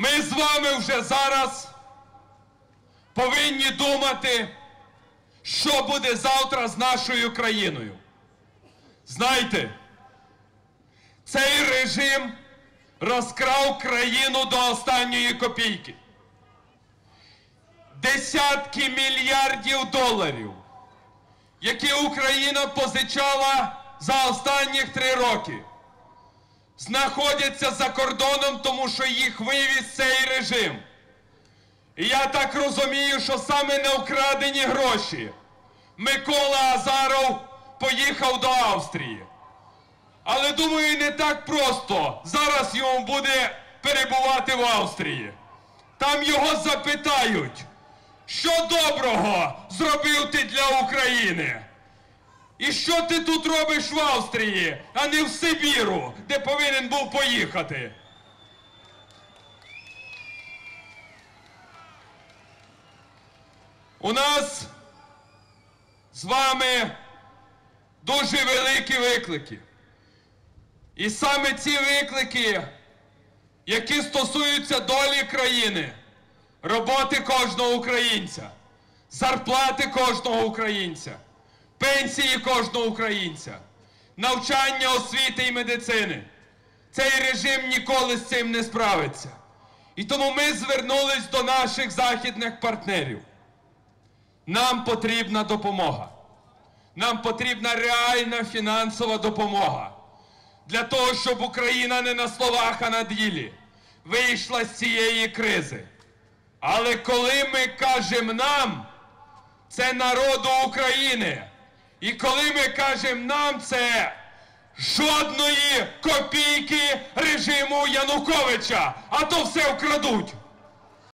Ми з вами вже зараз повинні думати, що буде завтра з нашою країною. Знаєте, цей режим розкрав країну до останньої копійки. Десятки мільярдів доларів, які Україна позичала за останніх три роки, знаходяться за кордоном, тому що їх вивіз цей режим. І я так розумію, що саме на вкрадені гроші Микола Азаров поїхав до Австрії. Але думаю, не так просто зараз йому буде перебувати в Австрії. Там його запитають, що доброго зробив ти для України? І що ти тут робиш в Австрії, а не в Сибіру, де повинен був поїхати? У нас з вами дуже великі виклики. І саме ці виклики, які стосуються долі країни, роботи кожного українця, зарплати кожного українця, пенсії кожного українця, навчання освіти і медицини. Цей режим ніколи з цим не справиться. І тому ми звернулись до наших західних партнерів. Нам потрібна допомога. Нам потрібна реальна фінансова допомога для того, щоб Україна не на словах, а на ділі вийшла з цієї кризи. Але коли ми кажемо нам, це народу України. І коли ми кажемо нам, це жодної копійки режиму Януковича, а то все вкрадуть.